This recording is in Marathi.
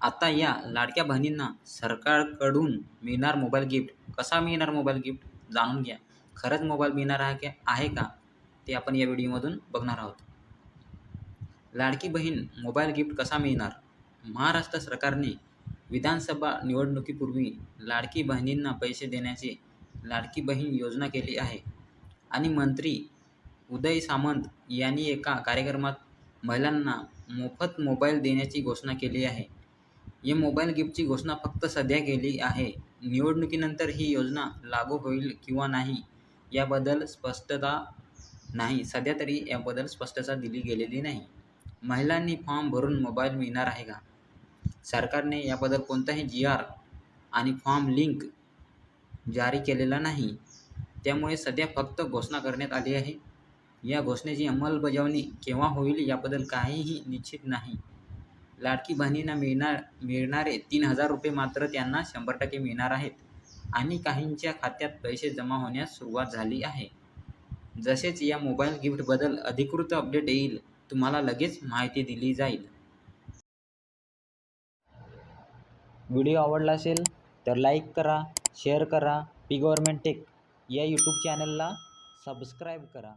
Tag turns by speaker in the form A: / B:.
A: आता या लाडक्या बहिणींना सरकारकडून मिळणार मोबाईल गिफ्ट. कसा मिळणार मोबाईल गिफ्ट? जाणून घ्या. खरंच मोबाईल मिळणार आहे का आहे का? ते आपण या व्हिडिओमधून बघणार आहोत. लाडकी बहीण मोबाईल गिफ्ट कसा मिळणार? महाराष्ट्र सरकारने विधानसभा निवडणुकीपूर्वी लाडकी बहिणींना पैसे देण्याची लाडकी बहीण योजना केली आहे. आणि मंत्री उदय सामंत यांनी एका कार्यक्रमात महिलांना मोफत मोबाईल देण्याची घोषणा केली आहे. या मोबाईल गिफ्टची घोषणा फक्त सध्या केली आहे. निवडणुकीनंतर ही योजना लागू होईल किंवा नाही याबद्दल स्पष्टता नाही. सध्या तरी याबद्दल स्पष्टता दिली गेलेली नाही. महिलांनी फॉर्म भरून मोबाईल मिळणार आहे का? सरकारने याबद्दल कोणताही जी आर आणि फॉर्म लिंक जारी केलेला नाही. त्यामुळे सध्या फक्त घोषणा करण्यात आली आहे. या घोषणेची अंमलबजावणी केव्हा होईल याबद्दल काहीही निश्चित नाही. लाडकी बहिणींना मिळणार मिळणारे तीन हजार रुपये मात्र त्यांना शंभर टक्के मिळणार आहेत. आणि काहींच्या खात्यात पैसे जमा होण्यास सुरुवात झाली आहे. जसेच या मोबाईल गिफ्टबद्दल अधिकृत अपडेट येईल तुम्हाला लगेच माहिती दिली जाईल.
B: व्हिडिओ आवडला असेल तर लाईक करा शेअर करा पी गव्हर्मेंट टेक या यूट्यूब चॅनलला सबस्क्राईब करा.